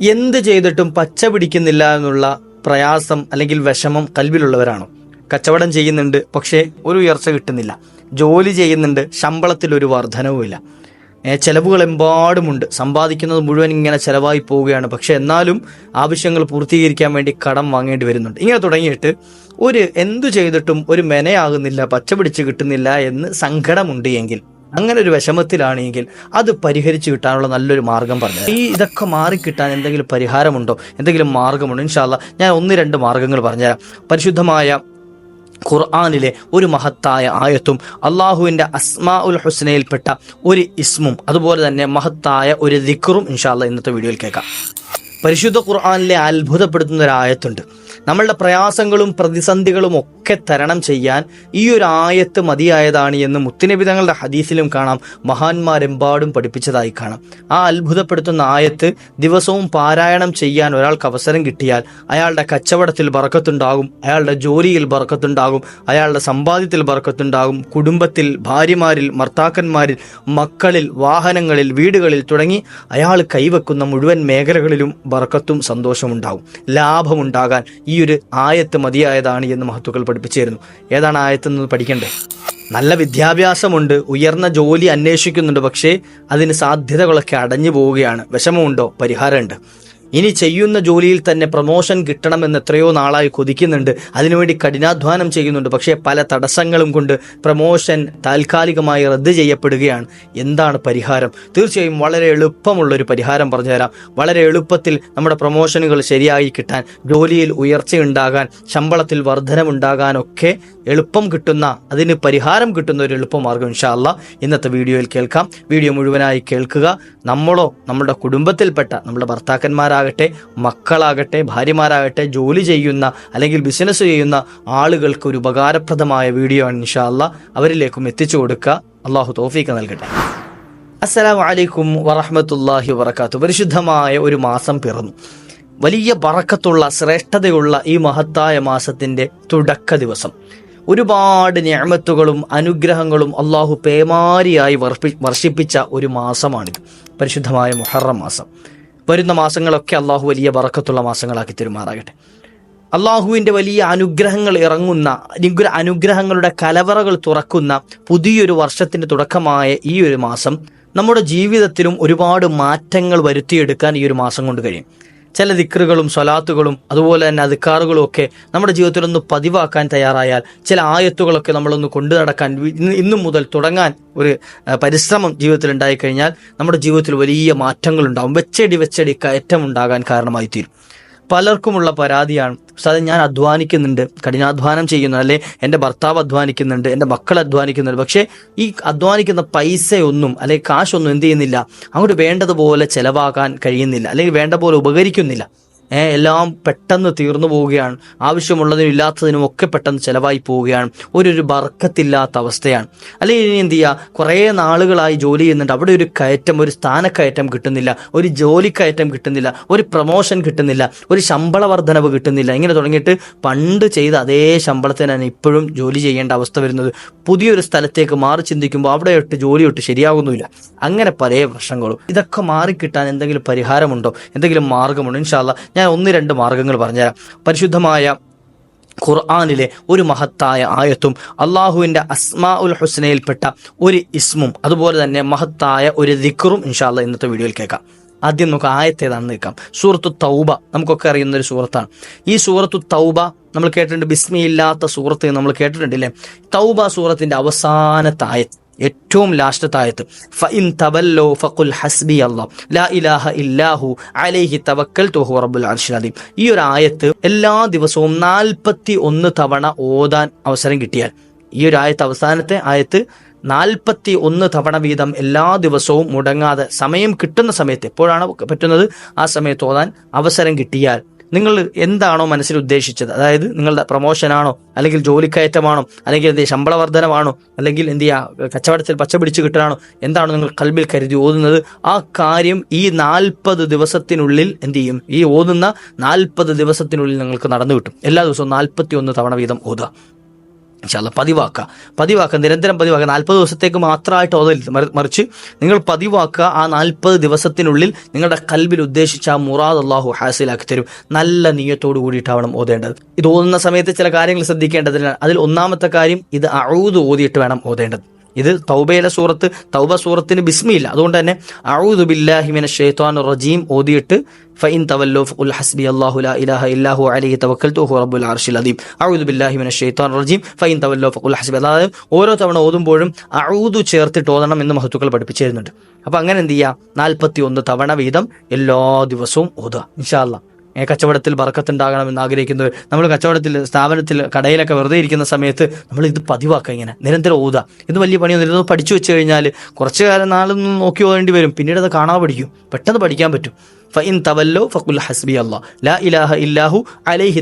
എന്ത് ചെയ്തിട്ടും പച്ച പിടിക്കുന്നില്ല എന്നുള്ള പ്രയാസം അല്ലെങ്കിൽ വിഷമം കൽവിലുള്ളവരാണോ. കച്ചവടം ചെയ്യുന്നുണ്ട് പക്ഷേ ഒരു ഉയർച്ച കിട്ടുന്നില്ല. ജോലി ചെയ്യുന്നുണ്ട് ശമ്പളത്തിൽ ഒരു വർധനവുമില്ല ചെലവുകൾ എമ്പാടുമുണ്ട് സമ്പാദിക്കുന്നത് മുഴുവൻ ഇങ്ങനെ ചിലവായി പോവുകയാണ്. പക്ഷെ എന്നാലും ആവശ്യങ്ങൾ പൂർത്തീകരിക്കാൻ വേണ്ടി കടം വാങ്ങേണ്ടി വരുന്നുണ്ട്. ഇങ്ങനെ തുടങ്ങിയിട്ട് ഒരു എന്തു ചെയ്തിട്ടും ഒരു മെനയാകുന്നില്ല പച്ച പിടിച്ച് കിട്ടുന്നില്ല എന്ന് സങ്കടമുണ്ട് എങ്കിൽ. അങ്ങനെ ഒരു വിഷമത്തിലാണെങ്കിൽ അത് പരിഹരിച്ചു കിട്ടാനുള്ള നല്ലൊരു മാർഗം പറഞ്ഞു ഈ ഇതൊക്കെ മാറിക്കിട്ടാൻ എന്തെങ്കിലും പരിഹാരമുണ്ടോ? എന്തെങ്കിലും മാർഗമുണ്ടോ? ഇൻഷാല്ല ഞാൻ ഒന്ന് രണ്ട് മാർഗങ്ങൾ പറഞ്ഞുതരാം പരിശുദ്ധമായ ഖുർആാനിലെ ഒരു മഹത്തായ ആയത്തും അള്ളാഹുവിന്റെ അസ്മാ ഉൽ ഹുസ്നയിൽപ്പെട്ട ഒരു ഇസ്മും അതുപോലെ തന്നെ മഹത്തായ ഒരു ദിക്റും ഇൻഷാല്ല ഇന്നത്തെ വീഡിയോയിൽ കേൾക്കാം. പരിശുദ്ധ ഖുർആാനിലെ അത്ഭുതപ്പെടുത്തുന്ന ഒരു ആയത്തുണ്ട്. നമ്മളുടെ പ്രയാസങ്ങളും പ്രതിസന്ധികളും ഒക്കെ തരണം ചെയ്യാൻ ഈ ഒരു ആയത്ത് മതിയായതാണ് എന്ന് മുത്തുനബി തങ്ങളുടെ ഹദീസിലും കാണാം. മഹാന്മാരെമ്പാടും പഠിപ്പിച്ചതായി കാണാം. ആ അത്ഭുതപ്പെടുത്തുന്ന ആയത്ത് ദിവസവും പാരായണം ചെയ്യാൻ ഒരാൾക്ക് അവസരം കിട്ടിയാൽ അയാളുടെ കച്ചവടത്തിൽ ബറക്കത്തുണ്ടാകും അയാളുടെ ജോലിയിൽ ബറക്കത്തുണ്ടാകും അയാളുടെ സമ്പാദ്യത്തിൽ ബറക്കത്തുണ്ടാകും കുടുംബത്തിൽ ഭാര്യമാരിൽ ഭർത്താക്കന്മാരിൽ മക്കളിൽ വാഹനങ്ങളിൽ വീടുകളിൽ തുടങ്ങി അയാൾ കൈവെക്കുന്ന മുഴുവൻ മേഖലകളിലും ബറക്കത്തും സന്തോഷമുണ്ടാകും. ലാഭമുണ്ടാകാൻ ഈ ഒരു ആയത്ത് മതിയായതാണ് എന്ന് മഹത്തുക്കൾ പഠിപ്പിച്ചു. തരുന്നു ഏതാണ് ആയത്തെന്ന് പഠിക്കണ്ടേ? നല്ല വിദ്യാഭ്യാസമുണ്ട് ഉയർന്ന ജോലി അന്വേഷിക്കുന്നുണ്ട് പക്ഷേ അതിന് സാധ്യതകളൊക്കെ അടഞ്ഞു പോവുകയാണ്. വിഷമമുണ്ടോ? പരിഹാരമുണ്ട്. ഇനി ചെയ്യുന്ന ജോലിയിൽ തന്നെ പ്രൊമോഷൻ കിട്ടണമെന്ന് എത്രയോ നാളായി കൊതിക്കുന്നുണ്ട്. അതിനുവേണ്ടി കഠിനാധ്വാനം ചെയ്യുന്നുണ്ട്. പക്ഷേ പല തടസ്സങ്ങളും കൊണ്ട് പ്രൊമോഷൻ താൽക്കാലികമായി റദ്ദ് ചെയ്യപ്പെടുകയാണ്. എന്താണ് പരിഹാരം? തീർച്ചയായും വളരെ എളുപ്പമുള്ളൊരു പരിഹാരം പറഞ്ഞുതരാം. വളരെ എളുപ്പത്തിൽ നമ്മുടെ പ്രൊമോഷനുകൾ ശരിയായി കിട്ടാൻ ജോലിയിൽ ഉയർച്ചയുണ്ടാകാൻ ശമ്പളത്തിൽ വർധനമുണ്ടാകാനൊക്കെ എളുപ്പം കിട്ടുന്ന അതിന് പരിഹാരം കിട്ടുന്ന ഒരു എളുപ്പമാർഗം ഇൻഷാ അല്ലാ. ഇന്നത്തെ വീഡിയോയിൽ കേൾക്കാം. വീഡിയോ മുഴുവനായി കേൾക്കുക. നമ്മളോ നമ്മുടെ കുടുംബത്തിൽപ്പെട്ട നമ്മുടെ ഭർത്താക്കന്മാരാകട്ടെ മക്കളാകട്ടെ ഭാര്യമാരാകട്ടെ ജോലി ചെയ്യുന്ന അല്ലെങ്കിൽ ബിസിനസ് ചെയ്യുന്ന ആളുകൾക്ക് ഒരു ഉപകാരപ്രദമായ വീഡിയോ ആണ് ഇൻഷാല്ല അവരിലേക്കും എത്തിച്ചു കൊടുക്കുക. അള്ളാഹു തോഫീക്ക് നൽകട്ടെ. അസ്സലാമു വലൈക്കും വറഹമത്തല്ലാഹി വബർക്കാത്തു പരിശുദ്ധമായ ഒരു മാസം പിറന്നു. വലിയ ബറക്കത്തുള്ള ശ്രേഷ്ഠതയുള്ള ഈ മഹത്തായ മാസത്തിന്റെ തുടക്ക ദിവസം. ഒരുപാട് ഞാമത്തുകളും അനുഗ്രഹങ്ങളും അള്ളാഹു പേമാരിയായി വർപ്പി വർഷിപ്പിച്ച ഒരു മാസമാണിത്. പരിശുദ്ധമായ മുഹറം മാസം. വരുന്ന മാസങ്ങളൊക്കെ അള്ളാഹു വലിയ വറക്കത്തുള്ള മാസങ്ങളാക്കി തെരുമാറാകട്ടെ. അള്ളാഹുവിന്റെ വലിയ അനുഗ്രഹങ്ങൾ ഇറങ്ങുന്ന അനുഗ്രഹ അനുഗ്രഹങ്ങളുടെ കലവറകൾ തുറക്കുന്ന പുതിയൊരു വർഷത്തിന്റെ തുടക്കമായ ഈ ഒരു മാസം നമ്മുടെ ജീവിതത്തിലും ഒരുപാട് മാറ്റങ്ങൾ വരുത്തിയെടുക്കാൻ ഈ ഒരു മാസം കൊണ്ട് കഴിയും. ചില ദിക്റുകളും സ്വലാത്തുകളും അതുപോലെ തന്നെ അധികാറുകളും ഒക്കെ നമ്മുടെ ജീവിതത്തിലൊന്ന് പതിവാക്കാൻ തയ്യാറായാൽ ചില ആയത്തുകളൊക്കെ നമ്മളൊന്ന് കൊണ്ടു നടക്കാൻ ഇന്നും മുതൽ തുടങ്ങാൻ ഒരു പരിശ്രമം ജീവിതത്തിൽ ഉണ്ടായിക്കഴിഞ്ഞാൽ നമ്മുടെ ജീവിതത്തിൽ വലിയ മാറ്റങ്ങൾ ഉണ്ടാവും വെച്ചടി വെച്ചടി കയറ്റം ഉണ്ടാകാൻ കാരണമായി തീരും പലർക്കുമുള്ള പരാതിയാണ്. സാറേ ഞാൻ അധ്വാനിക്കുന്നുണ്ട്. കഠിനാധ്വാനം ചെയ്യുന്നു. അല്ലെ എന്റെ ഭർത്താവ് അധ്വാനിക്കുന്നുണ്ട് എന്റെ മക്കൾ അധ്വാനിക്കുന്നുണ്ട്. പക്ഷേ ഈ അധ്വാനിക്കുന്ന പൈസയൊന്നും അല്ലെങ്കിൽ കാശൊന്നും എന്ത് ചെയ്യുന്നില്ല. അങ്ങോട്ട് വേണ്ടതുപോലെ ചിലവാക്കാൻ കഴിയുന്നില്ല. അല്ലെങ്കിൽ വേണ്ട പോലെ ഉപകരിക്കുന്നില്ല. എല്ലാം പെട്ടെന്ന് തീർന്നു പോവുകയാണ്. ആവശ്യമുള്ളതിനും ഇല്ലാത്തതിനും ഒക്കെ പെട്ടെന്ന് ചിലവായി പോവുകയാണ്. ഒരു ഒരു ബർക്കത്തില്ലാത്ത അവസ്ഥയാണ്. അല്ലെങ്കിൽ ഇനി എന്ത് ചെയ്യുക കുറേ നാളുകളായി ജോലി ചെയ്യുന്നുണ്ട്. അവിടെ ഒരു കയറ്റം ഒരു സ്ഥാനക്കയറ്റം കിട്ടുന്നില്ല. ഒരു ജോലിക്കയറ്റം കിട്ടുന്നില്ല. ഒരു പ്രൊമോഷൻ കിട്ടുന്നില്ല. ഒരു ശമ്പള വർധനവ് കിട്ടുന്നില്ല. ഇങ്ങനെ തുടങ്ങിയിട്ട് പണ്ട് ചെയ്ത അതേ ശമ്പളത്തിനാണ് ഇപ്പോഴും ജോലി ചെയ്യേണ്ട അവസ്ഥ വരുന്നത്. പുതിയൊരു സ്ഥലത്തേക്ക് മാറി ചിന്തിക്കുമ്പോൾ അവിടെ ഇട്ട് ജോലി ഇട്ട് ശരിയാകുന്നില്ല അങ്ങനെ പല പ്രശ്നങ്ങളും. ഇതൊക്കെ മാറിക്കിട്ടാൻ എന്തെങ്കിലും പരിഹാരമുണ്ടോ? എന്തെങ്കിലും മാർഗമുണ്ടോ? ഇൻഷാല്ല ഞാൻ ഒന്ന് രണ്ട് മാർഗങ്ങൾ പറഞ്ഞുതരാം. പരിശുദ്ധമായ ഖുർആാനിലെ ഒരു മഹത്തായ ആയത്തും അള്ളാഹുവിന്റെ അസ്മാ ഉൽ ഹുസ്നയിൽപ്പെട്ട ഒരു ഇസ്മും അതുപോലെ തന്നെ മഹത്തായ ഒരു ദിക്റും ഇൻഷാല്ല ഇന്നത്തെ വീഡിയോയിൽ കേൾക്കാം. ആദ്യം നമുക്ക് ആയത്തേതാണെന്ന് നിൽക്കാം സൂറത്തു തൗബ നമുക്കൊക്കെ അറിയുന്ന ഒരു സൂറത്താണ്. ഈ സൂറത്തു തൗബ നമ്മൾ കേട്ടിട്ടുണ്ട് ബിസ്മിയില്ലാത്ത സുഹൃത്ത് നമ്മൾ കേട്ടിട്ടുണ്ട് കേട്ടിട്ടുണ്ടല്ലേ? തൗബ സൂറത്തിന്റെ അവസാനത്തെ ആയത്ത്. ഏറ്റവും ലാസ്റ്റത്തെ ആയത്ത് ഫഇൻ തവല്ലോ ഫഖുൽ ഹസ്ബി അല്ലാഹ് ലാ ഇലാഹ ഇല്ലാഹു അലൈഹി തവക്കൽതു ഹുവ റബ്ബുൽ അർശിൽ അദീം. ഈ ഒരു ആയത്ത് എല്ലാ ദിവസവും നാൽപ്പത്തി ഒന്ന് തവണ ഓതാൻ അവസരം കിട്ടിയാൽ ഈ ഒരു ആയത്ത് അവസാനത്തെ ആയത്ത് നാൽപ്പത്തി ഒന്ന് തവണ വീതം എല്ലാ ദിവസവും മുടങ്ങാതെ സമയം കിട്ടുന്ന സമയത്ത് എപ്പോഴാണ് പറ്റുന്നത്? ആ സമയത്ത് ഓതാൻ അവസരം കിട്ടിയാൽ നിങ്ങൾ എന്താണോ മനസ്സിൽ ഉദ്ദേശിച്ചത്? അതായത് നിങ്ങളുടെ പ്രൊമോഷനാണോ അല്ലെങ്കിൽ ജോലിക്കയറ്റമാണോ? അല്ലെങ്കിൽ എന്ത് ശമ്പള വർധനമാണോ അല്ലെങ്കിൽ എന്ത് ചെയ്യുക കച്ചവടത്തിൽ പച്ച പിടിച്ച് കിട്ടാനോ എന്താണോ നിങ്ങൾ കൽബിൽ കരുതി ഓതുന്നത്? ആ കാര്യം ഈ നാൽപ്പത് ദിവസത്തിനുള്ളിൽ എന്ത് ചെയ്യും? ഈ ഓതുന്ന നാൽപ്പത് ദിവസത്തിനുള്ളിൽ നിങ്ങൾക്ക് നടന്നു കിട്ടും. എല്ലാ ദിവസവും നാൽപ്പത്തി ഒന്ന് തവണ വീതം ഓതുക. ഇൻഷാല്ല പതിവാക്കുക. പതിവാക്കുക നിരന്തരം പതിവാക്കുക. നാൽപ്പത് ദിവസത്തേക്ക് മാത്രമായിട്ട് ഓതരുത് മറി- മറിച്ച് നിങ്ങൾ പതിവാക്കുക. ആ നാൽപ്പത് ദിവസത്തിനുള്ളിൽ നിങ്ങളുടെ കൽബിൽ ഉദ്ദേശിച്ച ആ മുറാദ് അള്ളാഹു ഹാസിലാക്കി തരും. നല്ല നീയത്തോടു കൂടിയിട്ടാവണം ഓതേണ്ടത്. ഇത് ഓതുന്ന സമയത്ത് ചില കാര്യങ്ങൾ ശ്രദ്ധിക്കേണ്ടതിനാണ് അതിൽ ഒന്നാമത്തെ കാര്യം ഇത് അഴുത് ഓതിയിട്ട് വേണം ഓതേണ്ടത്. ഇത് തൗബയിലെ സൂറത്ത് തൗബ സൂറത്തിന് ബിസ്മിയില്ല അതുകൊണ്ട് തന്നെ അഊദു ബില്ലാഹി മിനശ് റജീം ഓതിയിട്ട് ഫൈൻ തവല്ലോഫ് ഉൽ ഹസ്ബി അള്ളാഹു ഇലാഹ ഇല്ലാഹു അലൈഹി തവക്കൽ തോഹു റബ്ബുൽ അർഷിൽ അദീം. അഊദു ബില്ലാഹി ഷെയ്ത്താൻ റജീം ഫൈൻ തവല്ലോഫ് ഉൽ ഹസ്ബി. അതായത് ഓരോ തവണ ഓതുമ്പോഴും അഊദു ചേർത്തിട്ട് ഓതണം എന്ന് മഹത്തുക്കൾ പഠിപ്പിച്ചു തരുന്നുണ്ട് അപ്പോൾ അങ്ങനെ എന്ത് ചെയ്യുക നാൽപ്പത്തി ഒന്ന് തവണ വീതം എല്ലാ ദിവസവും ഓതുക ഇൻഷാ കച്ചവടത്തിൽ ബർക്കത്തുണ്ടാകണമെന്ന് ആഗ്രഹിക്കുന്നവർ നമ്മൾ കച്ചവടത്തിൽ സ്ഥാപനത്തിൽ കടയിലൊക്കെ വെറുതെ ഇരിക്കുന്ന സമയത്ത് നമ്മൾ ഇത് പതിവാക്കുക ഇങ്ങനെ. നിരന്തരം ഓതുക. ഇത് വലിയ പണിയൊന്നും ഇത് പഠിച്ചു വെച്ച് കഴിഞ്ഞാൽ കുറച്ച് കാലം നാളൊന്നും നോക്കി പോകേണ്ടി വരും. പിന്നീട് അത് കാണാൻ പഠിക്കും. പെട്ടെന്ന് പഠിക്കാൻ പറ്റും. അല്ലാ ലാ ഇലാഹ അലൈഹി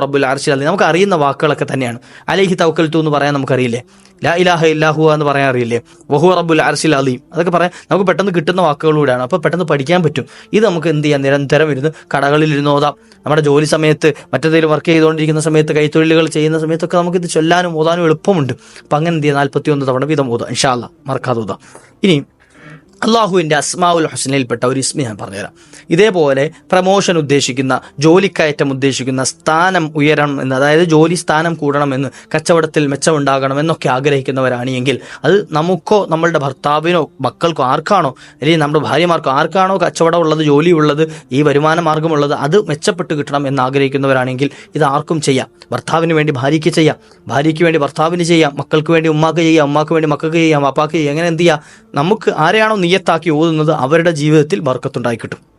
റബ്ബുൽ അലി നമുക്ക് അറിയുന്ന വാക്കുകളൊക്കെ തന്നെയാണ്. അലൈഹി തവക്കൽത്തു എന്ന് പറയാൻ നമുക്കറിയില്ലേ? ലാ ഇലാഹ ഇല്ലാഹു എന്ന് പറയാൻ അറിയില്ലേ? വഹു റബ്ബുൽ അർഷിൽ അലീം അതൊക്കെ പറയാൻ നമുക്ക് പെട്ടെന്ന് കിട്ടുന്ന വാക്കുകളൂടെയാണ് അപ്പോൾ പെട്ടെന്ന് പഠിക്കാൻ പറ്റും. ഇത് നമുക്ക് എന്ത് ചെയ്യാം? നിരന്തരം ഇരുന്ന് കടകളിൽ ഇരുന്ന് ഓതാം. നമ്മുടെ ജോലി സമയത്ത് മറ്റേതെങ്കിലും വർക്ക് ചെയ്തുകൊണ്ടിരിക്കുന്ന സമയത്ത് കൈത്തൊഴിലുകൾ ചെയ്യുന്ന സമയത്തൊക്കെ നമുക്ക് ഇത് ചൊല്ലാനും ഓതാനും എളുപ്പമുണ്ട്. അപ്പം അങ്ങനെ എന്ത് ചെയ്യാം? നാൽപ്പത്തി ഒന്ന് തവണ വീതം ഓതാം. ഇൻഷാല്ല മറക്കാതെ ഓതാം. ഇനി അള്ളാഹുവിന്റെ അസ്മാവുൽ ഹുസ്നയിൽപ്പെട്ട ഒരു ഇസ്മി ഞാൻ പറഞ്ഞുതരാം. ഇതേപോലെ പ്രമോഷൻ ഉദ്ദേശിക്കുന്ന ജോലിക്കയറ്റം ഉദ്ദേശിക്കുന്ന സ്ഥാനം ഉയരണം എന്ന് അതായത് ജോലി സ്ഥാനം കൂടണമെന്ന് കച്ചവടത്തിൽ മെച്ചമുണ്ടാകണം എന്നൊക്കെ ആഗ്രഹിക്കുന്നവരാണ് എങ്കിൽ അത് നമുക്കോ നമ്മളുടെ ഭർത്താവിനോ മക്കൾക്കോ ആർക്കാണോ അല്ലെങ്കിൽ നമ്മുടെ ഭാര്യമാർക്കോ ആർക്കാണോ കച്ചവടം ഉള്ളത് ജോലി ഉള്ളത് ഈ വരുമാന മാർഗമുള്ളത് അത് മെച്ചപ്പെട്ട് കിട്ടണം എന്ന് ആഗ്രഹിക്കുന്നവരാണെങ്കിൽ ഇത് ആർക്കും ചെയ്യാം. ഭർത്താവിന് വേണ്ടി ഭാര്യയ്ക്ക് ചെയ്യാം. ഭാര്യയ്ക്ക് വേണ്ടി ഭർത്താവിന് ചെയ്യാം. മക്കൾക്ക് വേണ്ടി ഉമ്മാക്ക് ചെയ്യാം. ഉമ്മാക്ക് വേണ്ടി മക്കൾക്ക് ചെയ്യാം. അപ്പാക്ക് ചെയ്യാം. അങ്ങനെ എന്ത് ചെയ്യാം? നമുക്ക് ആരെയാണോ നിയത്താക്കി ഓതുന്നത് അവരുടെ ജീവിതത്തിൽ ബർക്കത്തുണ്ടായി കിട്ടും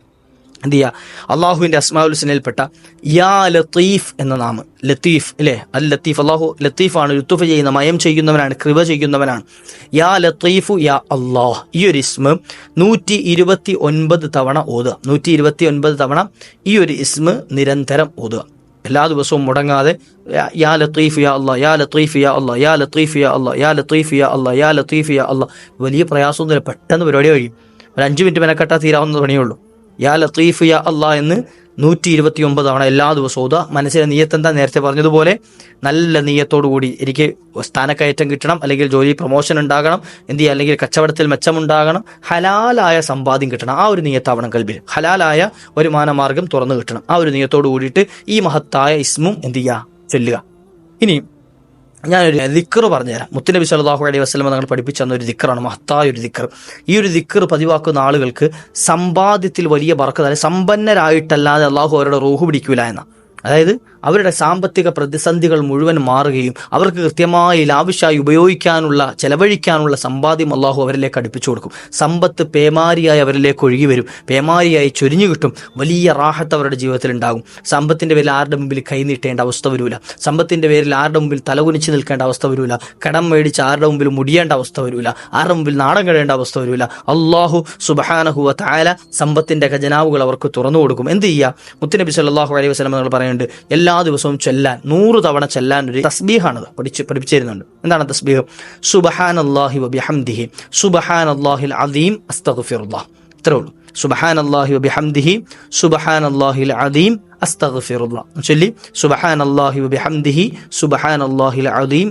എന്ത് ചെയ്യുക അള്ളാഹുവിന്റെ അസ്മാഉൽസിനയിൽപ്പെട്ട യാ ലത്തീഫ് എന്ന നാമം. ലത്തീഫ് അല്ലേ അൽ ലത്തീഫ്. അള്ളാഹു ലത്തീഫാണ് ലുത്തുഫ് ചെയ്യുന്ന മയം ചെയ്യുന്നവനാണ് കൃപ ചെയ്യുന്നവനാണ്. യാ ലത്തീഫു യാ അള്ളാഹ്. ഈ ഒരു ഇസ്മ നൂറ്റി ഇരുപത്തി ഒൻപത് തവണ ഓതുക. നൂറ്റി ഇരുപത്തി ഒൻപത് തവണ ഈ ഒരു ഇസ്മ നിരന്തരം ഓതുക. എല്ലാ ദിവസവും മുടങ്ങാതെ യാ- ലത്തീഫ് യാ അല്ല യാ ലത്തീഫ് യാ അല്ല യാ ലത്തീഫ് യാ അല്ല യാ ലത്തീഫ് യാ അല്ല യാ ലത്തീഫ് യാ അല്ല വലിയ പ്രയാസമൊന്നുമില്ല പെട്ടെന്ന് പരിപാടി കഴിയും. ഒരു അഞ്ച് മിനിറ്റ് മെനക്കെട്ടാൽ തീരാവുന്ന പണിയുള്ളൂ. യാ ലത്തീഫ് യാ അല്ലാ എന്ന് നൂറ്റി ഇരുപത്തി ഒമ്പത് തവണ എല്ലാ ദിവസവും. ഓതുക മനസ്സിലെ നീയത്ത് എന്താ നേരത്തെ പറഞ്ഞതുപോലെ നല്ല നീയത്തോടു കൂടി എനിക്ക് സ്ഥാനക്കയറ്റം കിട്ടണം അല്ലെങ്കിൽ ജോലി പ്രൊമോഷൻ ഉണ്ടാകണം എന്ത് ചെയ്യുക അല്ലെങ്കിൽ കച്ചവടത്തിൽ മെച്ചമുണ്ടാകണം ഹലാലായ സമ്പാദ്യം കിട്ടണം. ആ ഒരു നീയത്താവണം കൽബിൽ. ഹലാലായ വരുമാന മാർഗം തുറന്നു കിട്ടണം. ആ ഒരു നീയത്തോടു കൂടിയിട്ട് ഈ മഹത്തായ ഇസ്മും എന്ത് ചെയ്യുക ചൊല്ലുക. ഇനി ഞാനൊരു ദിക്കർ പറഞ്ഞുതരാം. മുത്തുനബി സല്ലല്ലാഹു അലൈഹി വസ്ലമ നിങ്ങൾ പഠിപ്പിച്ചു തന്ന ഒരു ദിക്കറാണ് മഹത്തായ ഒരു ദിക്കർ ഈ ഒരു ദിക്കർ പതിവാക്കുന്ന ആളുകൾക്ക് സമ്പാദ്യത്തിൽ വലിയ ബറക്കത്ത് അതായത് സമ്പന്നരായിട്ടല്ലാതെ അള്ളാഹു അവരുടെ റൂഹ് പിടിക്കൂല എന്ന. അതായത് അവരുടെ സാമ്പത്തിക പ്രതിസന്ധികൾ മുഴുവൻ മാറുകയും അവർക്ക് കൃത്യമായി ലാവിശായി ഉപയോഗിക്കാനുള്ള ചെലവഴിക്കാനുള്ള സമ്പാദ്യം അള്ളാഹു അവരിലേക്ക് അടുപ്പിച്ചു കൊടുക്കും. സമ്പത്ത് പേമാരിയായി അവരിലേക്ക് ഒഴുകി വരും. പേമാരിയായി ചൊരിഞ്ഞു കിട്ടും. വലിയ റാഹത്ത് അവരുടെ ജീവിതത്തിൽ ഉണ്ടാകും. സമ്പത്തിന്റെ പേരിൽ ആരുടെ മുമ്പിൽ കൈനീട്ടേണ്ട അവസ്ഥ വരൂല. സമ്പത്തിന്റെ പേരിൽ ആരുടെ മുമ്പിൽ തലകുനിച്ച് നിൽക്കേണ്ട അവസ്ഥ വരൂല. കടം മേടിച്ച് ആരുടെ മുമ്പിൽ മുടിയേണ്ട അവസ്ഥ വരൂല. ആരുടെ മുമ്പിൽ നാടൻ കഴിയേണ്ട അവസ്ഥ വരൂല. അള്ളാഹു സുബഹാനഹുവ താല സമ്പത്തിന്റെ ഖജനാവുകൾ അവർക്ക് തുറന്നു കൊടുക്കും. എന്ത് ചെയ്യുക മുത്തുനബി സല്ലല്ലാഹു അലൈഹി നിങ്ങൾ പറയുന്നുണ്ട് എല്ലാ ദിവസവും ചൊല്ലാൻ നൂറ് തവണ ചെല്ലാൻ ഒരു തസ്ബീഹാണത് പഠിച്ച് പഠിപ്പിച്ചിരുന്നുണ്ട്. എന്താണ് തസ്ബീഹ്? സുബഹാൻ അള്ളാഹി വബിഹംദിഹി സുബഹാൻ അള്ളാഹിൽ അദീം അസ്തഗ്ഫിറുല്ലാഹ്. ഇത്രേ ഉള്ളൂ. സുബഹാൻ അള്ളാഹി ബിഹംദിഹി സുബഹാൻ അള്ളാഹിൽ അദീം ചൊല്ലി സുബഹാൻ അള്ളാഹി ബിഹംദിഹി സുബഹാൻ അള്ളാഹിൽ അദീം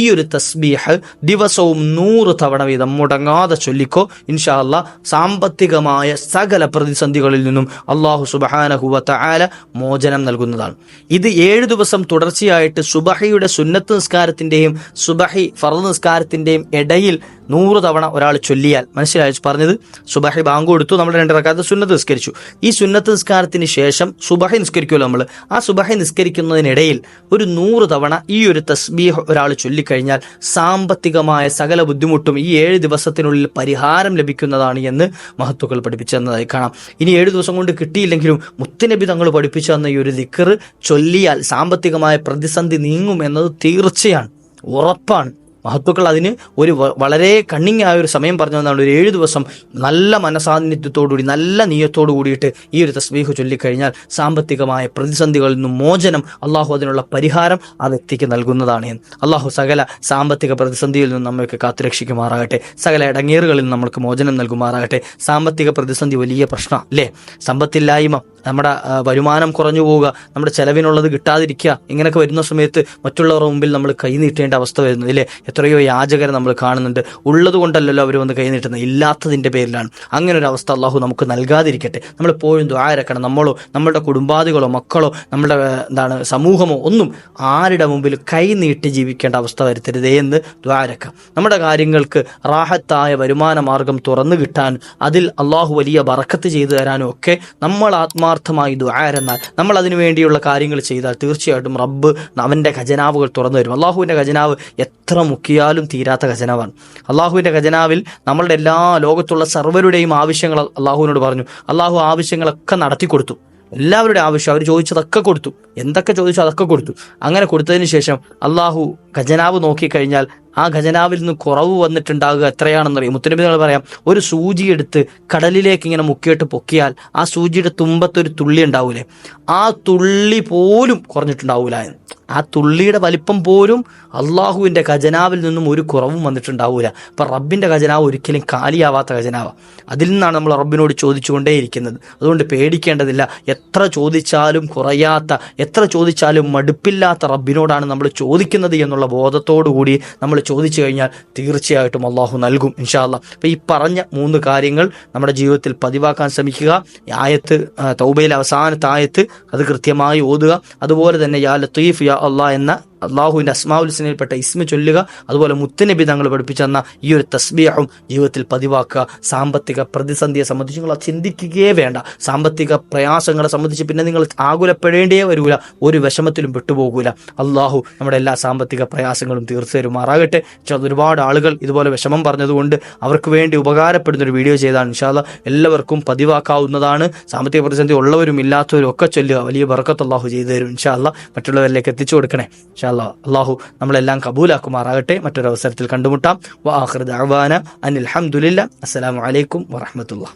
ഈ ഒരു തസ്ബീഹ് ദിവസവും നൂറ് തവണ വീതം മുടങ്ങാതെ ചൊല്ലിക്കോ ഇൻഷാ അല്ലാ സാമ്പത്തികമായ സകല പ്രതിസന്ധികളിൽ നിന്നും അള്ളാഹു സുബഹാനഹു തആല മോചനം നൽകുന്നതാണ്. ഇത് ഏഴ് ദിവസം തുടർച്ചയായിട്ട് സുബഹയുടെ സുന്നത്ത് നിസ്കാരത്തിന്റെയും സുബഹി ഫറദ് നിസ്കാരത്തിന്റെയും ഇടയിൽ നൂറ് തവണ ഒരാൾ ചൊല്ലിയാൽ മനസ്സിലായി? പറഞ്ഞത് സുബഹി ബാങ്ക് കൊടുത്തു നമ്മൾ രണ്ട് റക്കാത്ത് സുന്നത്ത് നിസ്കരിച്ചു. ഈ സുന്നത്ത് നിസ്കാരത്തിന് ശേഷം സുബഹി നിസ്കരിക്കുമല്ലോ നമ്മൾ. ആ സുബഹി നിസ്കരിക്കുന്നതിനിടയിൽ ഒരു നൂറ് തവണ ഈ ഒരു തസ്ബീഹ് ഒരാൾ ചൊല്ലിക്കഴിഞ്ഞാൽ സാമ്പത്തികമായ സകല ബുദ്ധിമുട്ടും ഈ ഏഴ് ദിവസത്തിനുള്ളിൽ പരിഹാരം ലഭിക്കുന്നതാണ് എന്ന് മഹത്വക്കൾ പഠിപ്പിച്ചതായി കാണാം. ഇനി ഏഴ് ദിവസം കൊണ്ട് കിട്ടിയില്ലെങ്കിലും മുത്തുനബി തങ്ങൾ പഠിപ്പിച്ചു തന്ന ഈ ഒരു ദിക്കറ് ചൊല്ലിയാൽ സാമ്പത്തികമായ പ്രതിസന്ധി നീങ്ങും എന്നത് തീർച്ചയാണ്. ഉറപ്പാണ്. മഹത്വക്കൾ അതിന് ഒരു വളരെ കണ്ണിങ് ആയ ഒരു സമയം പറഞ്ഞു തന്നാണ് ഒരു ഏഴ് ദിവസം നല്ല മനസാന്നിധ്യത്തോടുകൂടി നല്ല നീയത്തോടു കൂടിയിട്ട് ഈ ഒരു തസ്ബീഹ് ചൊല്ലിക്കഴിഞ്ഞാൽ സാമ്പത്തികമായ പ്രതിസന്ധികളിൽ നിന്നും മോചനം അള്ളാഹു അതിനുള്ള പരിഹാരം ആ വ്യക്തിക്ക് നൽകുന്നതാണ്. അള്ളാഹു സകല സാമ്പത്തിക പ്രതിസന്ധിയിൽ നിന്നും നമ്മൾക്ക് കാത്തുരക്ഷിക്കുമാറാകട്ടെ. സകല ഇടങ്ങേറുകളിൽ നമ്മൾക്ക് മോചനം നൽകുമാറാകട്ടെ. സാമ്പത്തിക പ്രതിസന്ധി വലിയ പ്രശ്നം അല്ലേ? സമ്പത്തില്ലായ്മ നമ്മുടെ വരുമാനം കുറഞ്ഞു പോവുക നമ്മുടെ ചെലവിനുള്ളത് കിട്ടാതിരിക്കുക ഇങ്ങനെയൊക്കെ വരുന്ന സമയത്ത് മറ്റുള്ളവരുടെ മുമ്പിൽ നമ്മൾ കൈനീട്ടേണ്ട അവസ്ഥ വരുന്നു ഇല്ലേ? എത്രയോ യാചകരെ നമ്മൾ കാണുന്നുണ്ട്. ഉള്ളത് കൊണ്ടല്ലല്ലോ അവർ വന്ന് കൈനീട്ടുന്നത് ഇല്ലാത്തതിന്റെ പേരിലാണ്. അങ്ങനെ ഒരു അവസ്ഥ അള്ളാഹു നമുക്ക് നൽകാതിരിക്കട്ടെ. നമ്മൾ എപ്പോഴും ദ്വാരക്കണം നമ്മളോ നമ്മളുടെ കുടുംബാദികളോ മക്കളോ നമ്മുടെ എന്താണ് സമൂഹമോ ഒന്നും ആരുടെ മുമ്പിൽ കൈനീട്ടി ജീവിക്കേണ്ട അവസ്ഥ വരുത്തരുതേ എന്ന് ദ്വാരക്കാം നമ്മുടെ കാര്യങ്ങൾക്ക് റാഹത്തായ വരുമാന മാർഗം തുറന്നു കിട്ടാൻ അതിൽ അള്ളാഹു വലിയ ബറക്കത്ത് ചെയ്തു തരാനും ഒക്കെ നമ്മൾ ആത്മാർത്ഥമായി ദുആരെന്നാൽ നമ്മൾ അതിനു വേണ്ടിയുള്ള കാര്യങ്ങൾ ചെയ്താൽ തീർച്ചയായിട്ടും റബ്ബ് അവന്റെ ഖജനാവുകൾ തുറന്നു വരും അള്ളാഹുവിന്റെ ഖജനാവ് എത്ര മുക്കിയാലും തീരാത്ത ഖജനാവാണ്. അള്ളാഹുവിന്റെ ഖജനാവിൽ നമ്മളുടെ എല്ലാ ലോകത്തുള്ള സർവരുടെയും ആവശ്യങ്ങൾ അള്ളാഹുവിനോട് പറഞ്ഞു. അള്ളാഹു ആവശ്യങ്ങളൊക്കെ നടത്തി കൊടുത്തു. എല്ലാവരുടെ ആവശ്യം അവർ ചോദിച്ചതൊക്കെ കൊടുത്തു. എന്തൊക്കെ ചോദിച്ചോ അതൊക്കെ കൊടുത്തു. അങ്ങനെ കൊടുത്തതിന് ശേഷം അള്ളാഹു ഖജനാവ് നോക്കിക്കഴിഞ്ഞാൽ ആ ഖജനാവിൽ നിന്ന് കുറവ് വന്നിട്ടുണ്ടാകുക എത്രയാണെന്നറിയാം? മുത്തനബികൾ പറയാം ഒരു സൂചി എടുത്ത് കടലിലേക്ക് ഇങ്ങനെ മുക്കിയിട്ട് പൊക്കിയാൽ ആ സൂചിയുടെ തുമ്പത്തൊരു തുള്ളി ഉണ്ടാവൂലേ? ആ തുള്ളി പോലും കുറഞ്ഞിട്ടുണ്ടാവൂല. എന്ന് ആ തുള്ളിയുടെ വലിപ്പം പോലും അള്ളാഹുവിന്റെ ഖജനാവിൽ നിന്നും ഒരു കുറവും വന്നിട്ടുണ്ടാവൂല. അപ്പം റബ്ബിന്റെ ഖജനാവ് ഒരിക്കലും കാലിയാവാത്ത ഖജനാവ. അതിൽ നിന്നാണ് നമ്മൾ റബ്ബിനോട് ചോദിച്ചുകൊണ്ടേയിരിക്കുന്നത്. അതുകൊണ്ട് പേടിക്കേണ്ടതില്ല. എത്ര ചോദിച്ചാലും കുറയാത്ത എത്ര ചോദിച്ചാലും മടുപ്പില്ലാത്ത റബ്ബിനോടാണ് നമ്മൾ ചോദിക്കുന്നത് എന്നുള്ള ബോധത്തോടു കൂടി നമ്മൾ ചോദിച്ചു കഴിഞ്ഞാൽ തീർച്ചയായിട്ടും അള്ളാഹു നൽകും ഇൻഷാല്ല അപ്പം ഈ പറഞ്ഞ മൂന്ന് കാര്യങ്ങൾ നമ്മുടെ ജീവിതത്തിൽ പതിവാക്കാൻ ശ്രമിക്കുക. ആയത്ത് തൗബയിലെ അവസാനത്തെ ആയത്ത് അത് കൃത്യമായി ഓതുക. അതുപോലെ തന്നെ യാ ലത്തീഫ് യാ അള്ളാഹ് എന്ന അള്ളാഹുവിന്റെ അസ്മാവുൽസിനെപ്പെട്ട ഇസ്മ ചൊല്ലുക അതുപോലെ മുത്തനബി തങ്ങൾ പഠിപ്പിച്ചെന്ന ഈ ഒരു തസ്ബീഹും ജീവിതത്തിൽ പതിവാക്കുക. സാമ്പത്തിക പ്രതിസന്ധിയെ സംബന്ധിച്ച് നിങ്ങൾ ചിന്തിക്കുകയേ വേണ്ട. സാമ്പത്തിക പ്രയാസങ്ങളെ സംബന്ധിച്ച് പിന്നെ നിങ്ങൾ ആകുലപ്പെടേണ്ടേ വരൂല. ഒരു വിഷമത്തിലും പെട്ടുപോകൂല അള്ളാഹു നമ്മുടെ എല്ലാ സാമ്പത്തിക പ്രയാസങ്ങളും തീർച്ചയായിട്ടുമാറാകട്ടെ ഒരുപാട് ആളുകൾ ഇതുപോലെ വിഷമം പറഞ്ഞതുകൊണ്ട് അവർക്ക് വേണ്ടി ഉപകാരപ്പെടുന്ന ഒരു വീഡിയോ ചെയ്താണ്. ഇൻഷാല്ല എല്ലാവർക്കും പതിവാക്കാവുന്നതാണ്. സാമ്പത്തിക പ്രതിസന്ധി ഉള്ളവരും ഇല്ലാത്തവരും ഒക്കെ ചൊല്ലുക. വലിയ ബർക്കത്ത് അള്ളാഹു ചെയ്തു തരും. ഇൻഷാല്ല മറ്റുള്ളവരിലേക്ക് എത്തിച്ചു കൊടുക്കണേ. ഇൻഷാല്ല അള്ളാഹു നമ്മളെല്ലാം കബൂലാക്കുമാറാകട്ടെ. മറ്റൊരവസരത്തിൽ കണ്ടുമുട്ടാം. വാഹൃദ് അവാന അനിൽ അഹമ്മദില്ല അസ്സലാമു അലൈക്കും വറഹമത്തുള്ള